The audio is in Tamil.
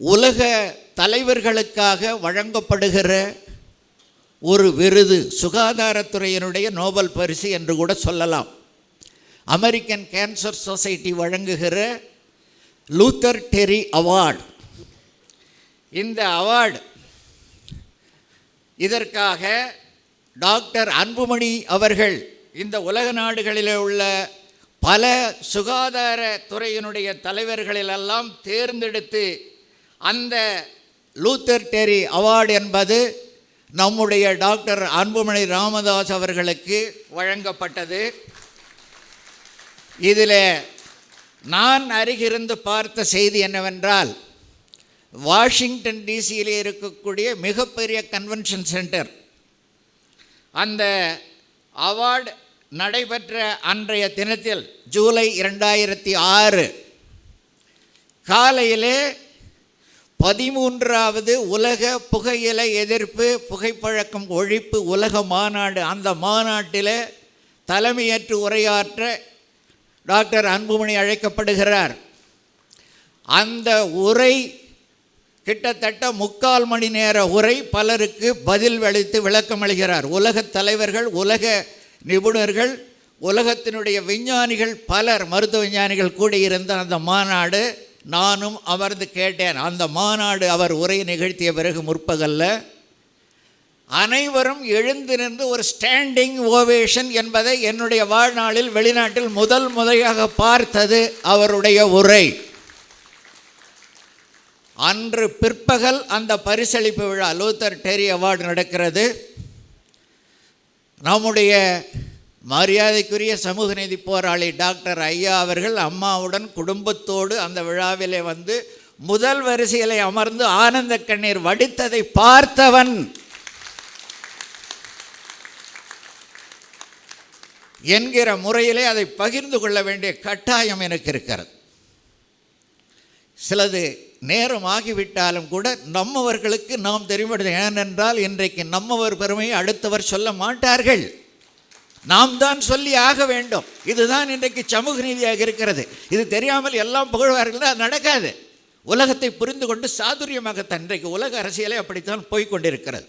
உலக தலைவர்களுக்காக வழங்கப்படுகிற ஒரு விருது சுகாதாரத்துறையினுடைய நோபல் பரிசு என்று கூட சொல்லலாம். அமெரிக்கன் கேன்சர் சொசைட்டி வழங்குகிற லூத்தர் டெரி அவார்டு. இந்த அவார்டு இதற்காக டாக்டர் அன்புமணி அவர்கள் இந்த உலக நாடுகளில் உள்ள பல சுகாதார துறையினுடைய தலைவர்களிலெல்லாம் தேர்ந்தெடுத்து அந்த லூத்தர் டெரி அவார்டு என்பது நம்முடைய டாக்டர் அன்புமணி ராமதாஸ் அவர்களுக்கு வழங்கப்பட்டது. இதில் நான் அருகிருந்து பார்த்த செய்தி என்னவென்றால் வாஷிங்டன் டிசியில் இருக்கக்கூடிய மிகப்பெரிய கன்வென்ஷன் சென்டர். அந்த அவார்டு நடைபெற்ற அன்றைய தினத்தில் ஜூலை இரண்டாயிரத்தி ஆறு காலையிலே பதிமூன்றாவது உலக புகையிலை எதிர்ப்பு புகைப்பழக்கம் ஒழிப்பு உலக மாநாடு. அந்த மாநாட்டில் தலைமையேற்று உரையாற்ற டாக்டர் அன்புமணி அழைக்கப்படுகிறார். அந்த உரை கிட்டத்தட்ட முக்கால் மணி நேர உரை பலருக்கு பதில் அளித்து விளக்கம் அளிக்கிறார். உலகத் தலைவர்கள் உலக நிபுணர்கள் உலகத்தினுடைய விஞ்ஞானிகள் பலர் மருத்துவ விஞ்ஞானிகள் கூடியிருந்த அந்த மாநாடு நானும் அமர்ந்து கேட்டேன். அந்த மாநாடு அவர் உரை நிகழ்த்திய பிறகு முற்பகல்ல அனைவரும் எழுந்து நின்று ஒரு ஸ்டாண்டிங் ஓவேஷன் என்பதை என்னுடைய வாழ்நாளில் வெளிநாட்டில் முதல் முறையாக பார்த்தது அவருடைய உரை. அன்று பிற்பகல் அந்த பரிசளிப்பு விழா லூத்தர் டெரி அவார்டு நடக்கிறது. நம்முடைய மரியாதைக்குரிய சமூக நீதி போராளி டாக்டர் ஐயா அவர்கள் அம்மாவுடன் குடும்பத்தோடு அந்த விழாவிலே வந்து முதல் வரிசையிலே அமர்ந்து ஆனந்த கண்ணீர் வடித்ததை பார்த்தவன். என்கிற முறையிலே அதை பகிர்ந்து கொள்ள வேண்டிய கட்டாயம் எனக்கு இருக்கிறது. சிலது நேரம் ஆகிவிட்டாலும் கூட நம்மவர்களுக்கு நாம் தெரிவிடுது ஏனென்றால் இன்றைக்கு நம்மவர் பெருமையை அடுத்தவர் சொல்ல மாட்டார்கள். நாம் தான் சொல்லி ஆக வேண்டும். இதுதான் இன்றைக்கு சமூக நீதியாக இருக்கிறது. இது தெரியாமல் எல்லாம் புகழ்வார்கள் அது நடக்காது. உலகத்தை புரிந்து கொண்டு சாதுரியமாகத்தான் இன்றைக்கு உலக அரசியலே அப்படித்தான் போய்க்கொண்டிருக்கிறது